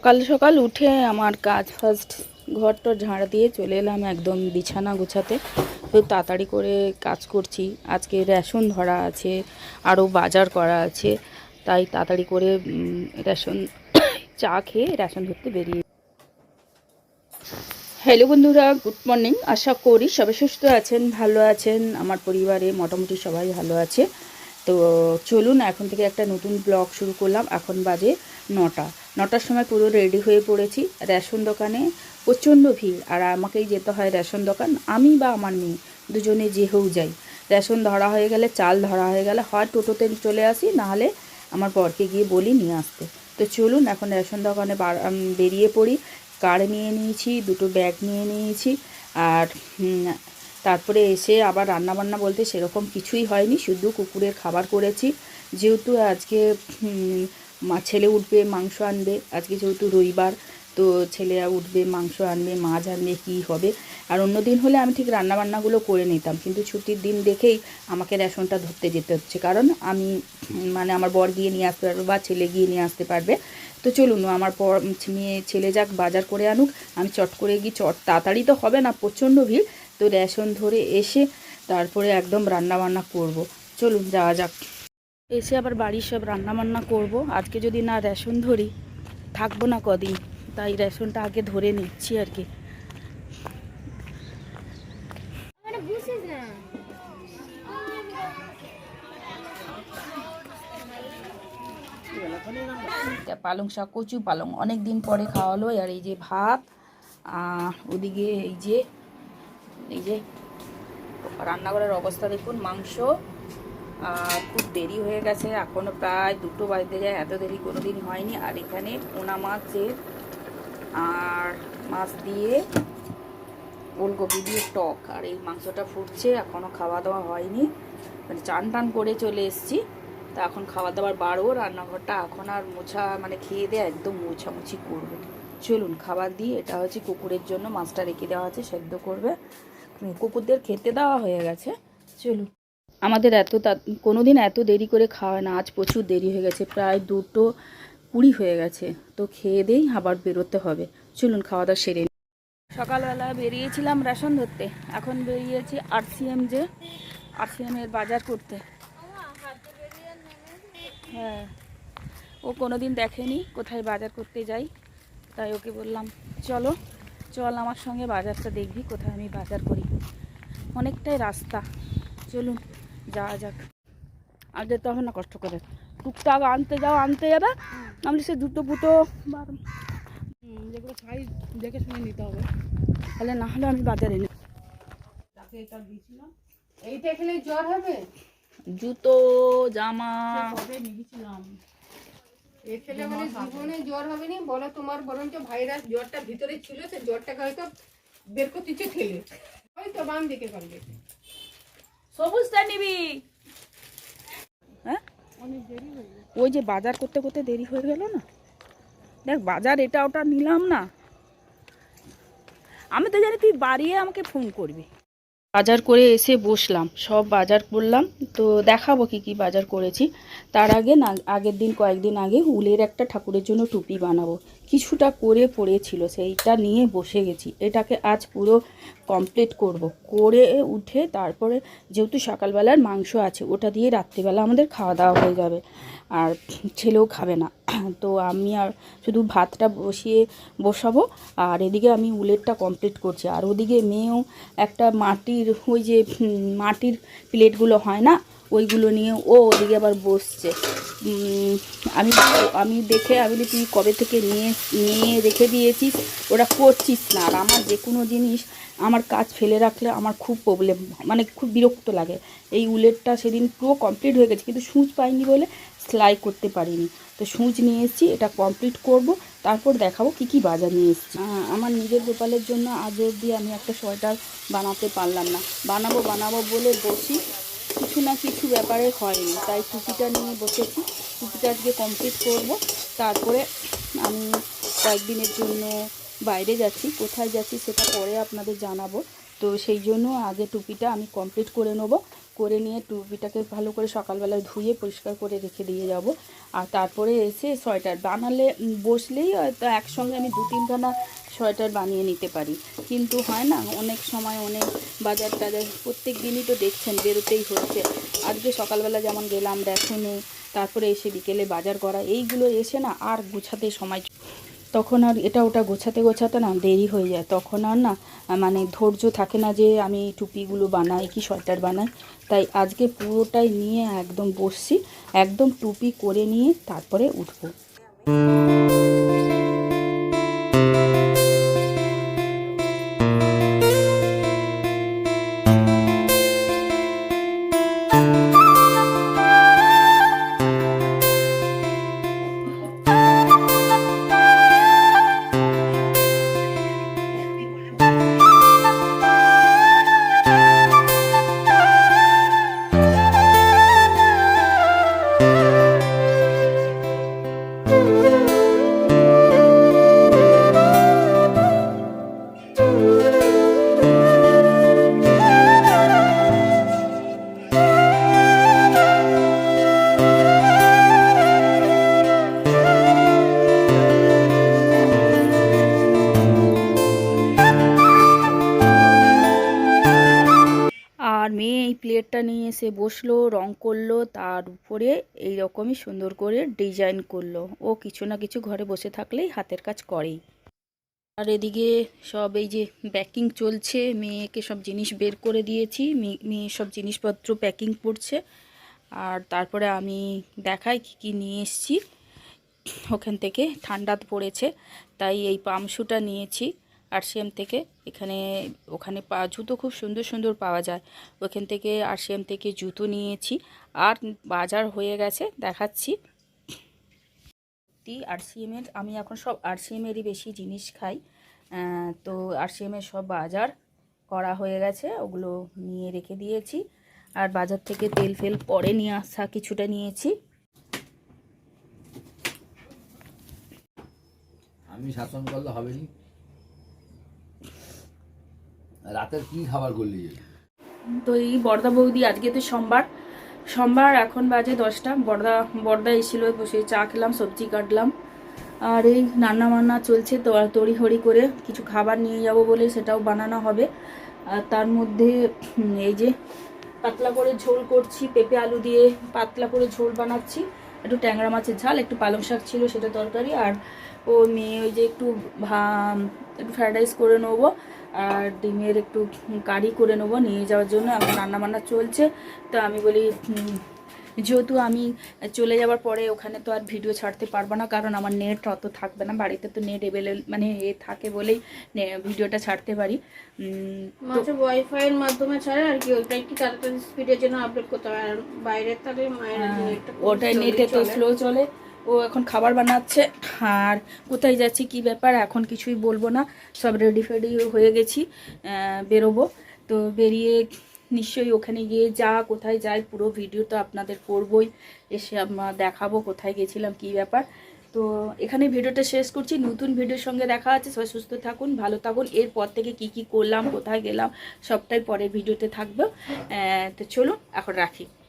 সকাল সকাল উঠে আমার কাজ ফার্স্ট ঘর ঘরটা ঝাড় দিয়ে চলে এলাম একদম বিছানা গোছাতে। খুব তাড়াতাড়ি করে কাজ করছি। আজকে রেশন ধরা আছে আরও বাজার করা আছে। তাই তাড়াতাড়ি করে রেশন, চা খেয়ে রেশন ধরতে বেরিয়ে হ্যালো বন্ধুরা গুড মর্নিং আশা করি সবাই সুস্থ আছেন, ভালো আছেন। আমার পরিবারে মোটামুটি সবাই ভালো আছে। তো চলুন, এখন থেকে একটা নতুন ব্লগ শুরু করলাম। এখন বাজে নটা। নটার সময় পুরো রেডি হয়ে পড়েছি রেশন দোকানে। প্রচণ্ড ভিড়, আর আমাকেই যেতে হয় রেশন দোকান। আমি বা আমার মেয়ে, দুজনে যেহেও যাই। রেশন ধরা হয়ে গেলে, চাল ধরা হয়ে গেলে, হয় টোটোতে চলে আসি নাহলে আমার বরকে গিয়ে বলি নিয়ে আসতে। তো চলুন, এখন রেশন দোকানে বেরিয়ে পড়ি। কার্ড নিয়ে নিয়েছি? দুটো ব্যাগ নিয়ে নিয়েছি। আর তারপরে এসে আবার রান্না বান্না বলতে সেরকম কিছুই হয়নি, শুধু কুকুরের খাবার করেছি। যেহেতু আজকে মা, ছেলে উঠবে, মাংস আনবে, আজকে যেহেতু রবিবার, তো ছেলেরা উঠবে, মাংস আনবে, মাছ আনবে, কী হবে? আর অন্য দিন হলে আমি ঠিক রান্না বান্নাগুলো করে নিতাম, কিন্তু ছুটির দিন দেখেই আমাকে রেশনটা ধরতে যেতে হচ্ছে। কারণ আমি মানে আমার বর গিয়ে নিয়ে আসতে পারবে বা ছেলে গিয়ে নিয়ে আসতে পারবে। তো চলুন, আমার পর, মেয়ে ছেলে যাক, বাজার করে আনুক। আমি চট করে গিয়ে চট, তাড়াতাড়ি তো হবে না, প্রচণ্ড ভিড়। তো রেশন ধরে এসে তারপরে একদম রান্না বান্না করব। চলুন, যাওয়া যাক। এসে আবার বাড়ির সব রান্না বান্না করব। আজকে যদি না রেশন ধরি, থাকব না কদিন। তাই রেশনটা আগে ধরে নিচ্ছি আর কি। পালং শাক, কচু পালং। অনেক দিন পরে খাওয়া হলো আর এই যে ভাত ওদিকে এই যে এই যে রান্নাঘরের অবস্থা দেখুন, মাংস খুব দেরি হয়ে গেছে এখনও প্রায় দুটো বাজতে যায়, এত দেরি কোনো দিন হয়নি। আর এখানে পোনা মাছের আর মাছ দিয়ে ওলকপি দিয়ে টক, আর এই মাংসটা ফুটছে এখনও খাওয়া দাওয়া হয়নি। মানে চান টান করে চলে এসেছি। তা এখন খাওয়া দাওয়ার বাড়বো রান্নাঘরটা এখন আর মোছা মানে খেয়ে দিয়ে একদম মোছামুছি করব। চলুন, খাবার দিয়ে, এটা হচ্ছে কুকুরের জন্য মাছটা রেখে দেওয়া আছে, সেদ্ধ করবে। কুকুরদের খেতে দেওয়া হয়ে গেছে। চলুন। আমাদের এত কোনো দিন এত দেরি করে খাওয়া না আজ প্রচুর দেরি হয়ে গেছে প্রায় দুটো কুড়ি হয়ে গেছে। তো খেয়ে দিয়েই আবার বেরোতে হবে। চলুন খাওয়া দাওয়া সেরে। সকালবেলা বেরিয়েছিলাম রেশন ধরতে। এখন বেরিয়েছি আরসিএম যে আরসিএম এর বাজার করতে। হ্যাঁ ও কোনোদিন দেখেনি কোথায় বাজার করতে যাই তাই ওকে বললাম চলো। চল আমার সঙ্গে বাজারটা দেখবি কোথায় আমি বাজার করি। অনেকটাই রাস্তা। চলুন যাওয়া যাক। আর যেতে হবে না কষ্ট করে। টুকটাক আনতে যাও আনতে যাবে। আমি সে দুটো ফুটো যেগুলো সাইজ দেখে শুনে নিতে হবে। তাহলে না হলে আমি বাজারে নেব। তাকে এটা দিয়েছিলাম। এইটা খেলে জ্বর হবে? জুতো জামা। নিয়েছিলাম? এ খেলে মানে জীবনে জ্বর হবে না বলো তোমার বরঞ্চ ভাইরাস জ্বরটা ভিতরে ছিল সে জ্বরটাকে হয়তো বের করতে খেলে হয়তো বাম দিকে করবে সবুজটা নিবি। হ্যাঁ? অনেক দেরি গেছে। ওই যে বাজার করতে করতে দেরি হয়ে গেল না? দেখ বাজার এটা ওটা নিলাম না। আমি তো জানি তুই বাড়িয়ে আমাকে ফোন করবি। বাজার করে এসে বসলাম, সব বাজার করলাম। তো দেখাবো কি কি বাজার করেছি। তার আগে না, আগের দিন, কয়েকদিন আগে উলের একটা ঠাকুরের জন্য টুপি বানাবো। কিছুটা করে পড়েছিল, সেইটা নিয়ে বসে গেছি। এটাকে আজ পুরো কমপ্লিট করব। করে উঠে তারপরে যেহেতু সকালবেলার মাংস আছে, ওটা দিয়ে রাত্রিবেলা আমাদের খাওয়া দাওয়া হয়ে যাবে। আর ছেলেও খাবে না। তো আমি আর শুধু ভাতটা বসিয়ে বসাবো, আর এদিকে আমি উলেরটা কমপ্লিট করছি। আর ওদিকে মেয়েও একটা মাটির, ওই যে মাটির প্লেটগুলো হয় না ওইগুলো নিয়ে ও ওদিকে আবার বসছে। আমি আমি দেখে, আমি তুই কবে থেকে নিয়ে নিয়ে রেখে দিয়েছিস? ওরা করছিস না। আর আমার যে কোনো জিনিস আমার কাজ ফেলে রাখলে আমার খুব প্রবলেম মানে খুব বিরক্ত লাগে। এই উলেরটা সেদিন পুরো কমপ্লিট হয়ে গেছে, কিন্তু সুচ পাইনি বলে সেলাই করতে পারিনি। তো সুচ নিয়ে এসেছি, এটা কমপ্লিট করব, তারপর দেখাবো কি কি বাজার নিয়ে এসেছি। আমার নিজের গোপালের জন্য আজ অবধি আমি একটা সোয়েটার বানাতে পারলাম না। বানাবো বানাবো বলে বসি। কিছু না কিছু ব্যাপারে হয়নি। তাই টুপিটা নিয়ে বসেছি। টুপিটা আজকে কমপ্লিট করব। তারপরে আমি কয়েকদিনের জন্য বাইরে যাচ্ছি। কোথায় যাচ্ছি সেটা পরে আপনাদের জানাব। তো সেই জন্য আগে টুপিটা আমি কমপ্লিট করে নেব। করে নিয়ে টুপিটাকে ভালো করে সকালবেলায় ধুয়ে পরিষ্কার করে রেখে দিয়ে যাব। আর তারপরে এসে সোয়েটার বানালে বসলেই হয়তো একসঙ্গে আমি দু তিনখানা সোয়েটার বানিয়ে নিতে পারি। কিন্তু হয় না, অনেক সময় অনেক বাজার টাজার প্রত্যেক দিনই তো দেখছেন বেরোতেই হচ্ছে। আজকে সকালবেলা যেমন গেলাম রেশনে তারপরে এসে বিকেলে বাজার করা, এইগুলো এসে না আর গোছাতে সময় তখন আর এটা ওটা গোছাতে গোছাতে না দেরি হয়ে যায়। তখন আর না মানে ধৈর্য থাকে না যে আমি টুপিগুলো বানাই কি সোয়েটার বানাই। তাই আজকে পুরোটাই নিয়ে একদম বসছি, একদম টুপি করে নিয়ে তারপরে উঠবো। প্লেটটা নিয়ে এসে বসল, রং করল, তার উপরে এই রকমই সুন্দর করে ডিজাইন করল। ও কিছু না কিছু ঘরে বসে থাকলেই হাতের কাজ করেই। আর এদিকে সব এই যে প্যাকিং চলছে, মেয়েকে সব জিনিস বের করে দিয়েছি, মেয়ে- সব জিনিসপত্র প্যাকিং করছে। আর তারপরে আমি দেখাই কি কি নিয়ে এসেছি। ওখান থেকে ঠান্ডা পড়েছে, তাই এই পামশুটা নিয়েছি। আরসিএম থেকে। এখানে, ওখানে পা, জুতো খুব সুন্দর সুন্দর পাওয়া যায়। ওখান থেকে আরসিএম থেকে জুতো নিয়েছি। আর বাজার হয়ে গেছে, দেখাচ্ছি। আরসিএমের, আমি এখন সব আরসিএমেরই বেশি জিনিস খাই। তো আরসিএমের সব বাজার করা হয়ে গেছে, ওগুলো নিয়ে রেখে দিয়েছি। আর বাজার থেকে তেল ফেল পরে নিয়ে আসা, কিছুটা নিয়েছি। আমি শাসন করলে হবে নি রাতের কি খাবার করলি তো এই বর্দা বৌদি, আজকে তো সোমবার। সোমবার এখন বাজে দশটা। বর্দা বর্দা এসেছিল, বসে চা খেলাম, সবজি কাটলাম। আর এই রান্না বান্না চলছে, তো তড়ি হড়ি করে কিছু খাবার নিয়ে যাব বলে সেটাও বানানো হবে। আর তার মধ্যে এই যে পাতলা করে ঝোল করছি, পেঁপে আলু দিয়ে পাতলা করে ঝোল বানাচ্ছি। একটু ট্যাংরা মাছের ঝাল, একটু পালং শাক ছিল সেটা তরকারি। আর ও মেয়ে ওই যে একটু ভা- একটু ফ্রাইড রাইস করে নেব। আর ডিমের একটু কারি করে নেব নিয়ে যাওয়ার জন্য এখন রান্না বান্না চলছে। তো আমি বলি যেহেতু আমি চলে যাওয়ার পরে ওখানে তো আর ভিডিও ছাড়তে পারব না কারণ আমার নেট অত থাকবে না বাড়িতে তো নেট এভেলেবল মানে এ থাকে বলেই ভিডিওটা ছাড়তে পারি। উম, তো মাঝে ওয়াইফাই এর মাধ্যমে ছাড়ে আর কি ওইটা একটু তাড়াতাড়ি স্পিডের জন্য আপলোড করতে হয় আর বাইরে তাহলে মায়ের নেটটা ওটাই নেটে তো স্লো চলে। ও এখন খাবার বানাচ্ছে। আর কোথায় যাচ্ছি, কি ব্যাপার, এখন কিছুই বলব না। সব রেডি ফেডি হয়ে গেছি বেরোবো। তো বেরিয়ে নিশ্চয়ই ওখানে গিয়ে যা, কোথায় যাই, পুরো ভিডিও তো আপনাদের করবই। এসে আমরা দেখাবো কোথায় গেছিলাম, কি ব্যাপার। তো এখানে ভিডিওটা শেষ করছি। নতুন ভিডিওর সঙ্গে দেখা আছে সবাই সুস্থ থাকুন, ভালো থাকুন। এরপর থেকে কি কি করলাম, কোথায় গেলাম, সবটাই পরের ভিডিওতে থাকবে। তো চলুন, এখন রাখি।